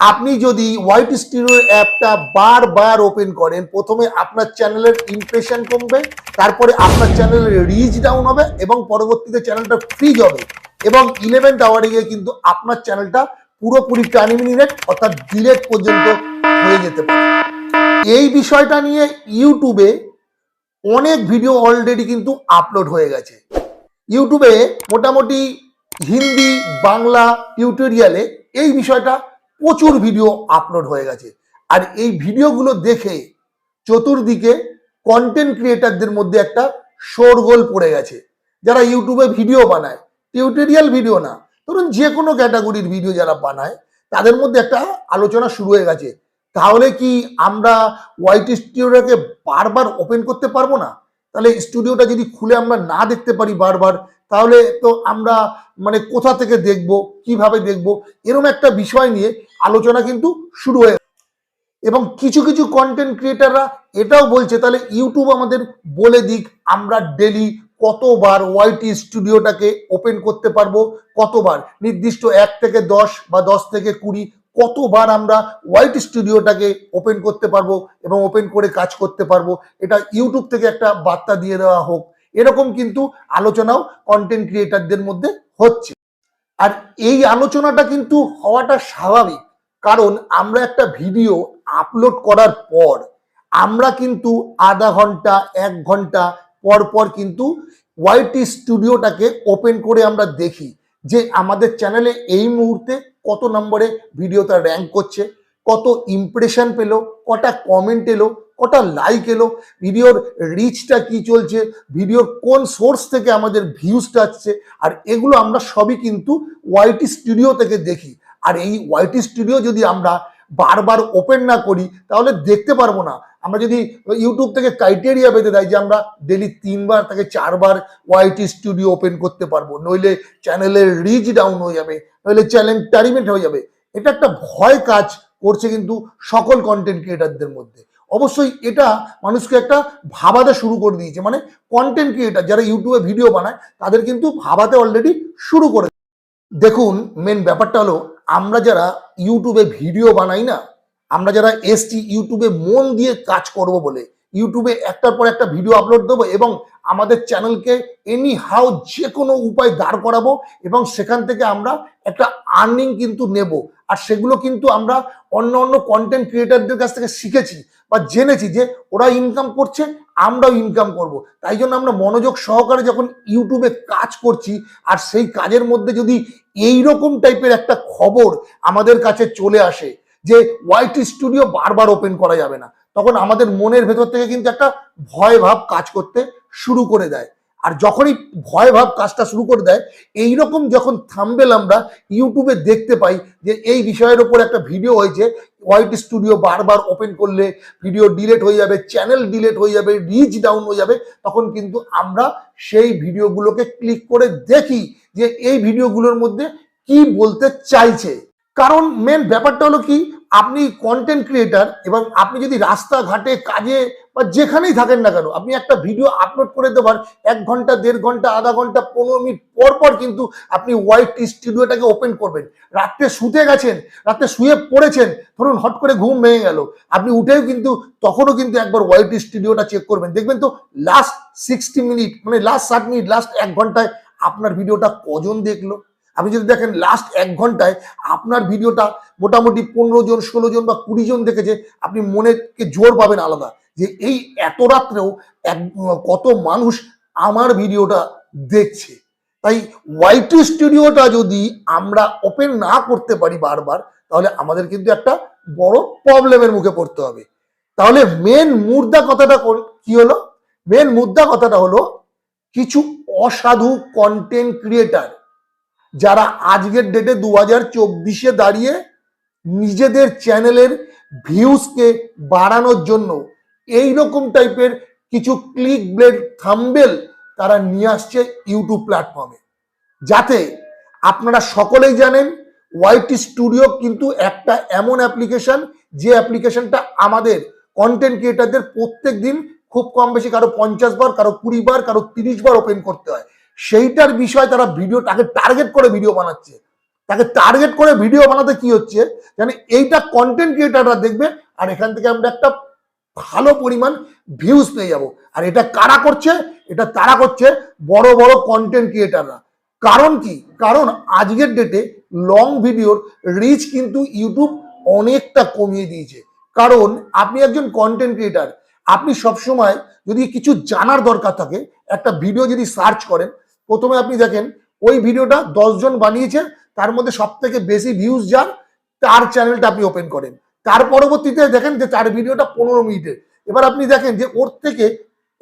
আপনি যদি white stereo অ্যাপটা বারবার ওপেন করেন, প্রথমে আপনার চ্যানেলের ইমপ্রেশন কমবে, তারপরে আপনার চ্যানেলের রিচ ডাউন হবে এবং পরবর্তীতে চ্যানেলটা ফ্রিজ হবে। এবং ইলেভেন্থ আওয়ারে গিয়ে কিন্তু আপনার চ্যানেলটা পুরোপুরি টার্মিনেট অর্থাৎ ডিলেট পর্যন্ত হয়ে যেতে পারে। এই বিষয়টা নিয়ে ইউটিউবে অনেক ভিডিও অলরেডি কিন্তু আপলোড হয়ে গেছে। ইউটিউবে মোটামুটি হিন্দি, বাংলা টিউটোরিয়ালে এই বিষয়টা প্রচুর ভিডিও আপলোড হয়ে গেছে। আর এই ভিডিওগুলো দেখে চতুর্দিকে কন্টেন্ট ক্রিয়েটারদের মধ্যে একটা শোরগোল পড়ে গেছে। যারা ইউটিউবে ভিডিও বানায় টিউটোরিয়াল ভিডিও না, ধরুন যে কোনো ক্যাটাগরির ভিডিও যারা বানায়, তাদের মধ্যে একটা আলোচনা শুরু হয়ে গেছে। তাহলে কি আমরা ওয়াইট স্টুডিওটাকে বারবার ওপেন করতে পারব না? তাহলে স্টুডিওটা যদি খুলে আমরা না দেখতে পারি বারবার, তাহলে তো আমরা মানে কোথা থেকে দেখব, কীভাবে দেখব এরকম একটা বিষয় নিয়ে আলোচনা কিন্তু শুরু হয়ে এবং কিছু কিছু কন্টেন্ট ক্রিয়েটাররা এটাও বলছে, তাহলে ইউটিউব আমাদের বলে দিক আমরা ডেলি কতবার ওয়াইটি স্টুডিওটাকে ওপেন করতে পারব, কতবার? নির্দিষ্ট এক থেকে দশ বা দশ থেকে কুড়ি, কতবার আমরা হোয়াইট স্টুডিওটাকে ওপেন করতে পারব এবং ওপেন করে কাজ করতে পারব? এটা ইউটিউব থেকে একটা বার্তা দিয়ে দেওয়া হোক। এরকম কিন্তু আলোচনাও কন্টেন্ট ক্রিয়েটারদের মধ্যে হচ্ছে। আর এই আলোচনাটা কিন্তু হওয়াটা স্বাভাবিক। কারণ আমরা একটা ভিডিও আপলোড করার পর, আমরা কিন্তু আধা ঘণ্টা, এক ঘণ্টা পর পর কিন্তু ওয়াইটি স্টুডিওটাকে ওপেন করে আমরা দেখি যে আমাদের চ্যানেলে এই মুহূর্তে কত নম্বরে ভিডিওটা র্যাঙ্ক করছে, কত ইমপ্রেশন পেল, কটা কমেন্ট এলো, কটা লাইক এলো ভিডিওর রিচটা কি চলছে ভিডিওর কোন সোর্স থেকে আমাদের ভিউজটা আসছে, আর এগুলো আমরা সবই কিন্তু ওয়াইটি স্টুডিও থেকে দেখি। আর এই ওয়াইটি স্টুডিও যদি আমরা বারবার ওপেন না করি, তাহলে দেখতে পারব না। আমরা যদি ইউটিউব থেকে ক্রাইটেরিয়া বেঁধে দেয় যে আমরা ডেলি তিনবার থেকে চারবার ওয়াইটি স্টুডিও ওপেন করতে পারব, নইলে চ্যানেলের রিচ ডাউন হয়ে যাবে, নইলে চ্যানেল টারিমেন্ট হয়ে যাবে। এটা একটা ভয় কাজ করছে কিন্তু সকল কন্টেন্ট ক্রিয়েটারদের মধ্যে। অবশ্যই এটা মানুষকে একটা ভাবাতে শুরু করে দিয়েছে। মানে কন্টেন্ট ক্রিয়েটার যারা ইউটিউবে ভিডিও বানায়, তাদের কিন্তু ভাবাতে অলরেডি শুরু করে দেখুন মেন ব্যাপারটা হলো আমরা যারা ইউটিউবে ভিডিও বানাই না, আমরা যারা এসছি ইউটিউবে মন দিয়ে কাজ করব বলে ইউটিউবে একটার পর একটা ভিডিও আপলোড দেবো এবং আমাদের চ্যানেলকে এনি হাউ যে কোনো উপায় দাঁড় করাবো এবং সেখান থেকে আমরা একটা আর্নিং কিন্তু নেব। আর সেগুলো কিন্তু আমরা অন্য অন্য কন্টেন্ট ক্রিয়েটারদের কাছ থেকে শিখেছি বা জেনেছি যে ওরা ইনকাম করছে, আমরাও ইনকাম করব। তাই জন্য আমরা মনোযোগ সহকারে যখন ইউটিউবে কাজ করছি আর সেই কাজের মধ্যে যদি এই রকম টাইপের একটা খবর আমাদের কাছে চলে আসে যে হোয়াইট স্টুডিও বারবার ওপেন করা যাবে না তখন আমাদের মনের ভেতর থেকে কিন্তু একটা ভয় ভাব কাজ করতে শুরু করে দেয়। আর যখনই ভয় ভাব কাজটা শুরু করে দেয় এই রকম যখন থাম্বেল আমরা ইউটিউবে দেখতে পাই যে এই বিষয়ের ওপর একটা ভিডিও হয়েছে, হোয়াইট স্টুডিও বারবার ওপেন করলে ভিডিও ডিলেট হয়ে যাবে, চ্যানেল ডিলেট হয়ে যাবে, রিচ ডাউন হয়ে যাবে, তখন কিন্তু আমরা সেই ভিডিওগুলোকে ক্লিক করে দেখি যে এই ভিডিওগুলোর মধ্যে কি বলতে চাইছে। কারণ মেন ব্যাপারটা হলো কি আপনি কন্টেন্ট ক্রিয়েটার এবং আপনি যদি রাস্তাঘাটে, কাজে বা যেখানেই থাকেন না কেন, আপনি একটা ভিডিও আপলোড করে দেবার এক ঘণ্টা, দেড় ঘণ্টা, আধা ঘণ্টা, পনেরো মিনিট পর পর কিন্তু আপনি হোয়াইট স্টুডিওটাকে ওপেন করবেন। রাত্রে শুতে গেছেন, রাত্রে শুয়ে পড়েছেন, ধরুন হট করে ঘুম ভেঙে গেল, আপনি উঠেও কিন্তু, তখনও কিন্তু একবার হোয়াইট স্টুডিওটা চেক করবেন। দেখবেন তো লাস্ট সিক্সটি মিনিট মানে লাস্ট ষাট মিনিট লাস্ট এক ঘন্টায় আপনার ভিডিওটা কজন দেখল? আপনি যদি দেখেন লাস্ট এক ঘন্টায় আপনার ভিডিওটা মোটামুটি পনেরো জন, ষোলো জন বা কুড়ি জন দেখেছে, আপনি মনেকে জোর পাবেন আলাদা। যে এই এত রাত্রেও এক, কত মানুষ আমার ভিডিওটা দেখছে। তাই ওয়াইটি স্টুডিওটা যদি আমরা ওপেন না করতে পারি বারবার, তাহলে আমাদের কিন্তু একটা বড় প্রবলেমের মুখে পড়তে হবে। তাহলে মেন মুদ্রা কথাটা কি হলো? মেন মুদ্রা কথাটা হলো, কিছু অসাধু কন্টেন্ট ক্রিয়েটার যারা আজকের ডেটে দু হাজার চব্বিশে দাঁড়িয়ে নিজেদের চ্যানেলের ভিউজকে বাড়ানোর জন্য এই রকম টাইপের কিছু ক্লিক ব্লেড থাম্বেল তারা নিয়ে আসছে ইউটিউব প্ল্যাটফর্মে যাতে আপনারা সকলেই জানেন ওয়াইটি স্টুডিও কিন্তু একটা এমন অ্যাপ্লিকেশন যে অ্যাপ্লিকেশনটা আমাদের কন্টেন্ট ক্রিয়েটারদের প্রত্যেক দিন খুব কম বেশি কারও পঞ্চাশ বার, কারও কুড়ি বার, কারও তিরিশ বার ওপেন করতে হয়। সেইটার বিষয় তারা ভিডিও তাকে টার্গেট করে ভিডিও বানাচ্ছে। তাকে টার্গেট করে ভিডিও বানাতে কি হচ্ছে? মানে এইটা কন্টেন্ট ক্রিয়েটাররা দেখবে, আর এখান থেকে আমরা একটা ভালো পরিমাণ ভিউজ পেয়ে যাব। আর এটা কারা করছে? এটা তারা করছে বড় বড় কন্টেন্ট ক্রিয়েটাররা কারণ কি? কারণ আজকের ডেটে লং ভিডিওর রিচ কিন্তু ইউটিউব অনেকটা কমিয়ে দিয়েছে। কারণ আপনি একজন কন্টেন্ট ক্রিয়েটার আপনি সবসময় যদি কিছু জানার দরকার থাকে, একটা ভিডিও যদি সার্চ করেন প্রথমে আপনি দেখেন, ওই ভিডিওটা দশজন বানিয়েছে তার মধ্যে সব থেকে বেশি ভিউজ যান তার চ্যানেলটা আপনি ওপেন করেন। তার পরবর্তীতে দেখেন যে তার ভিডিওটা পনেরো মিনিটের এবার আপনি দেখেন যে ওর থেকে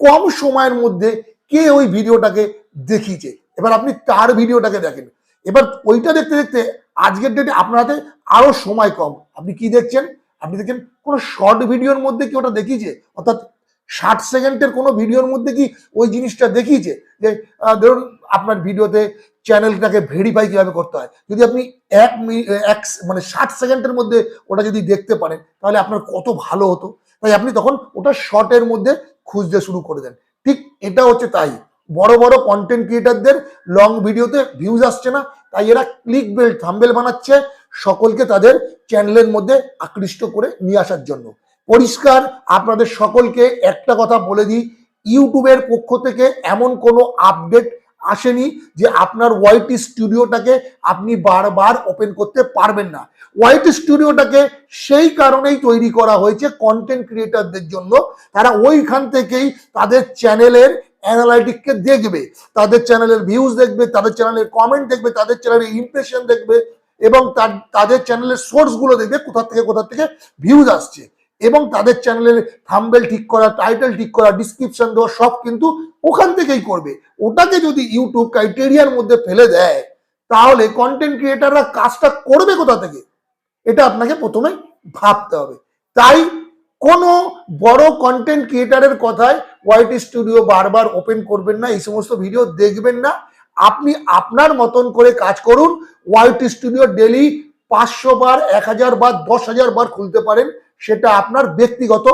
কম সময়ের মধ্যে কে ওই ভিডিওটাকে দেখিয়েছে। এবার আপনি তার ভিডিওটাকে দেখেন। এবার ওইটা দেখতে দেখতে আজকের ডেটে আপনার হাতে আরও সময় কম। আপনি কি দেখছেন? আপনি দেখছেন কোনো শর্ট ভিডিওর মধ্যে কি ওটা দেখিয়েছে? অর্থাৎ ষাট সেকেন্ডের কোনো ভিডিওর মধ্যে কি ওই জিনিসটা দেখিয়েছে? যে ধরুন আপনার ভিডিওতে চ্যানেলটাকে ভেরিফাই কীভাবে করতে হয়? যদি আপনি এক এক মানে ষাট সেকেন্ডের মধ্যে ওটা যদি দেখতে পারেন, তাহলে আপনার কত ভালো হতো? তাই আপনি তখন ওটা শর্টের মধ্যে খুঁজতে শুরু করে দেন। ঠিক এটা হচ্ছে তাই। বড় বড় কন্টেন্ট ক্রিয়েটারদের লং ভিডিওতে ভিউজ আসছে না, তাই এরা ক্লিক বেল থাম্বেল বানাচ্ছে সকলকে তাদের চ্যানেলের মধ্যে আকৃষ্ট করে নিয়ে আসার জন্য। পরিষ্কার। আপনাদের সকলকে একটা কথা বলে দিই, ইউটিউবের পক্ষ থেকে এমন কোনো আপডেট আসেনি যে আপনার ওয়াইটি স্টুডিওটাকে আপনি বারবার ওপেন করতে পারবেন না। ওয়াইটি স্টুডিওটাকে সেই কারণেই তৈরি করা হয়েছে কন্টেন্ট ক্রিয়েটারদের জন্য। তারা ওইখান থেকেই তাদের চ্যানেলের অ্যানালাইটিককে দেখবে, তাদের চ্যানেলের ভিউজ দেখবে, তাদের চ্যানেলের কমেন্ট দেখবে, তাদের চ্যানেলের ইমপ্রেশন দেখবে এবং তার, তাদের চ্যানেলের সোর্সগুলো দেখবে কোথা থেকে কোথা থেকে ভিউজ আসছে। এবং তাদের চ্যানেলের থাম্বেল ঠিক করা টাইটেল ঠিক করা ডিসক্রিপশন দেওয়া, সব কিন্তু ওখান থেকেই করবে। ওটাকে যদি ইউটিউব ক্রাইটেরিয়ার মধ্যে ফেলে দেয়, তাহলে কন্টেন্ট ক্রিয়েটাররা কাজটা করবে কোথা থেকে? এটা আপনাকে প্রথমে ভাবতে হবে। তাই কোনো বড় কন্টেন্ট ক্রিয়েটারের কথায় হোয়াইট স্টুডিও বারবার ওপেন করবেন না, এই সমস্ত ভিডিও দেখবেন না। আপনি আপনার মতন করে কাজ করুন হোয়াইট স্টুডিও ডেলি পাঁচশো বার, এক হাজার বার, দশ হাজার বার খুলতে পারেন। সেটা আপনার ব্যক্তিগত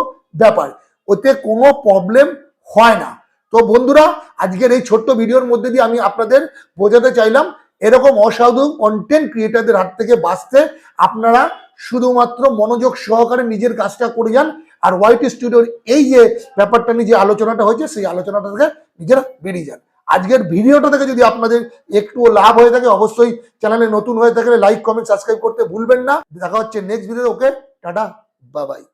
ব্যাপার। ওতে কোনো প্রবলেম হয় না। তো বন্ধুরা, আজকের এই ছোট্ট ভিডিওর মধ্যে দিয়ে আমি আপনাদের বোঝাতে চাইলাম, এরকম অসাধু কন্টেন্ট ক্রিয়েটারদের হাত থেকে বাঁচতে আপনারা শুধুমাত্র মনোযোগ সহকারে নিজের কাজটা করে যান আর হোয়াইট স্টুডিওর এই যে ব্যাপারটা নিয়ে যে আলোচনাটা হয়েছে, সেই আলোচনাটা থেকে নিজেরা বেরিয়ে যান। আজকের ভিডিওটা থেকে যদি আপনাদের একটুও লাভ হয়ে থাকে, অবশ্যই চ্যানেলে নতুন হয়ে থাকলে লাইক কমেন্ট সাবস্ক্রাইব করতে ভুলবেন না। দেখা হচ্ছে next video okay, tata. Bye bye.